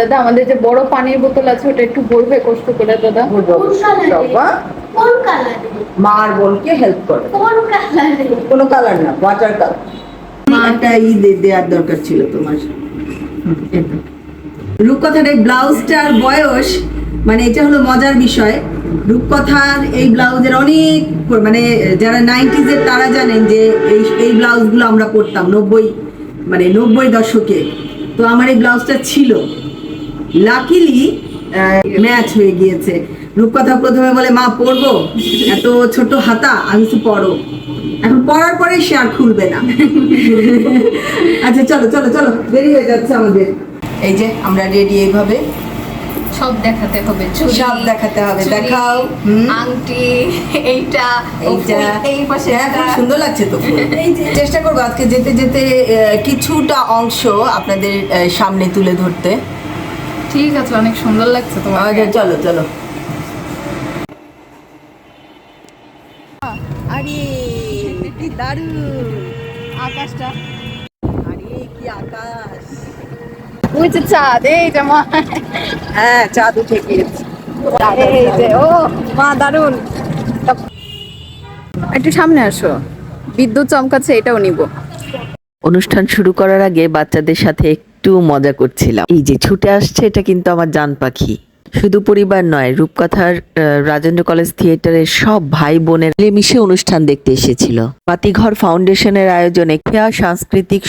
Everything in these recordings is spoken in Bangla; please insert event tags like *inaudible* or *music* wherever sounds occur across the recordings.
দাদা আমাদের যে বড় পানির বোতল আছে ওটা একটু ভরবে কষ্ট করে দাদা। কোন কালারে? কোন কালারে? মার বোনকে হেল্প করে। কোন কালারে? কোনো কালার না ওয়াটার কালার। একটা ই দেওয়ার দরকার ছিল তোমার। রূপকথার এই ব্লাউজটার বয়স মানে এটা হলো মজার বিষয়। রূপকথার এই ব্লাউজের অনেক মানে যারা নাইনটিজের তারা জানেন যে এই এই ব্লাউজগুলো আমরা পরতাম নব্বই মানে নব্বই দশকে। তো আমার এই ব্লাউজটা ছিল। লাকিলি ম্যাচ হয়ে গিয়েছে। রূপকথা প্রথমে বলে মা পরবো এত ছোট হাতা আমি তো পরো এখন পরার পরে সে আর খুলবে না। *laughs* আচ্ছা চলো চলো চলো দেরি হয়ে যাচ্ছে আমাদের। এই যে আমরা রেডি এইভাবে। সব দেখাতে হবে সব দেখাতে হবে দেখাও আংটি এইটা এইটা এই পাশে হ্যাঁ, খুব সুন্দর লাগছে তো। চেষ্টা করব আজকে যেতে যেতে কিছুটা অংশ আপনাদের সামনে তুলে ধরতে। ঠিক আছে অনেক সুন্দর লাগছে তোমার আচ্ছা চলো চলো। আরে কি দারুণ। আকাশটা। আরে কি আকাশ। ওই যে চাঁদ এই যে মা। হ্যাঁ চাঁদ উঠে গিয়েছে। এই যে ও মা দারুণ একটু সামনে আসো। বিদ্যুৎ চমকাচ্ছে এটাও নিব। অনুষ্ঠান শুরু করার আগে বাচ্চাদের সাথে একটু মজা করছিলাম। এই যে ছুটে আসছে, এটা কিন্তু আমার জান পাখি। শুধু পরিবার নয়, রূপকথার রাজেন্দ্র কলেজ থিয়েটারের সব ভাই বোনের মিশে অনুষ্ঠান দেখতে এসেছিল। বাতিঘর ফাউন্ডেশনের আয়োজনে খেয়া সাংস্কৃতিক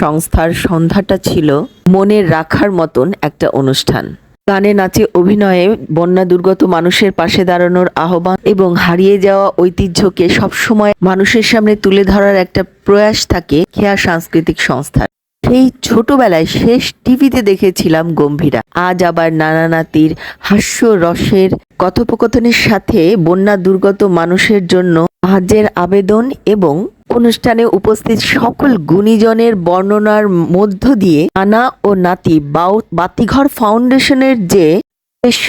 সংস্থার সন্ধ্যাটা ছিল মনে রাখার মতন একটা অনুষ্ঠান। গানে নাচে অভিনয়ে বন্যা দুর্গত মানুষের পাশে দাঁড়ানোর আহ্বান এবং হারিয়ে যাওয়া ঐতিহ্যকে সবসময় মানুষের সামনে তুলে ধরার একটা প্রয়াস থাকে খেয়া সাংস্কৃতিক সংস্থার। সেই ছোটবেলায় শেষ টিভিতে দেখেছিলাম গম্ভীরা। আজ আবার নানা নাতির হাস্য রসের কথোপকথনের সাথে বন্যা দুর্গত মানুষের জন্য সাহায্যের আবেদন এবং অনুষ্ঠানে উপস্থিত সকল গুণীজনের বর্ণনার মধ্য দিয়ে নানা ও নাতি বাউ, বাতিঘর ফাউন্ডেশনের যে উদ্দেশ্য,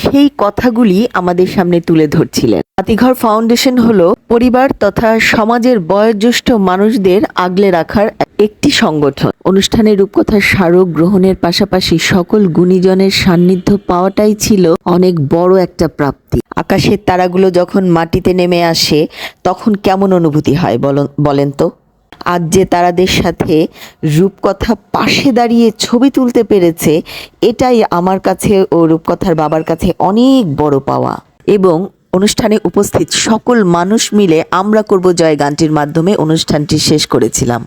সেই কথাগুলি আমাদের সামনে তুলে ধরছিলেন। বাতিঘর ফাউন্ডেশন হলো পরিবার তথা সমাজের বয়োজ্যেষ্ঠ মানুষদের আগলে রাখার একটি সংগঠন। অনুষ্ঠানে রূপকথার স্মারক গ্রহণের পাশাপাশি সকল গুণীজনের সান্নিধ্য পাওয়াটাই ছিল অনেক বড় একটা প্রাপ্তি। আকাশের তারাগুলো যখন মাটিতে নেমে আসে, তখন কেমন অনুভূতি হয় বলো- বলেন তো? আজ যে তারাদের সাথে রূপকথা পাশে দাঁড়িয়ে ছবি তুলতে পেরেছে, এটাই আমার কাছে ও রূপকথার বাবার কাছে অনেক বড় পাওয়া। এবং অনুষ্ঠানে উপস্থিত সকল মানুষ মিলে আমরা করব জয় গানটির মাধ্যমে অনুষ্ঠানটি শেষ করেছিলাম।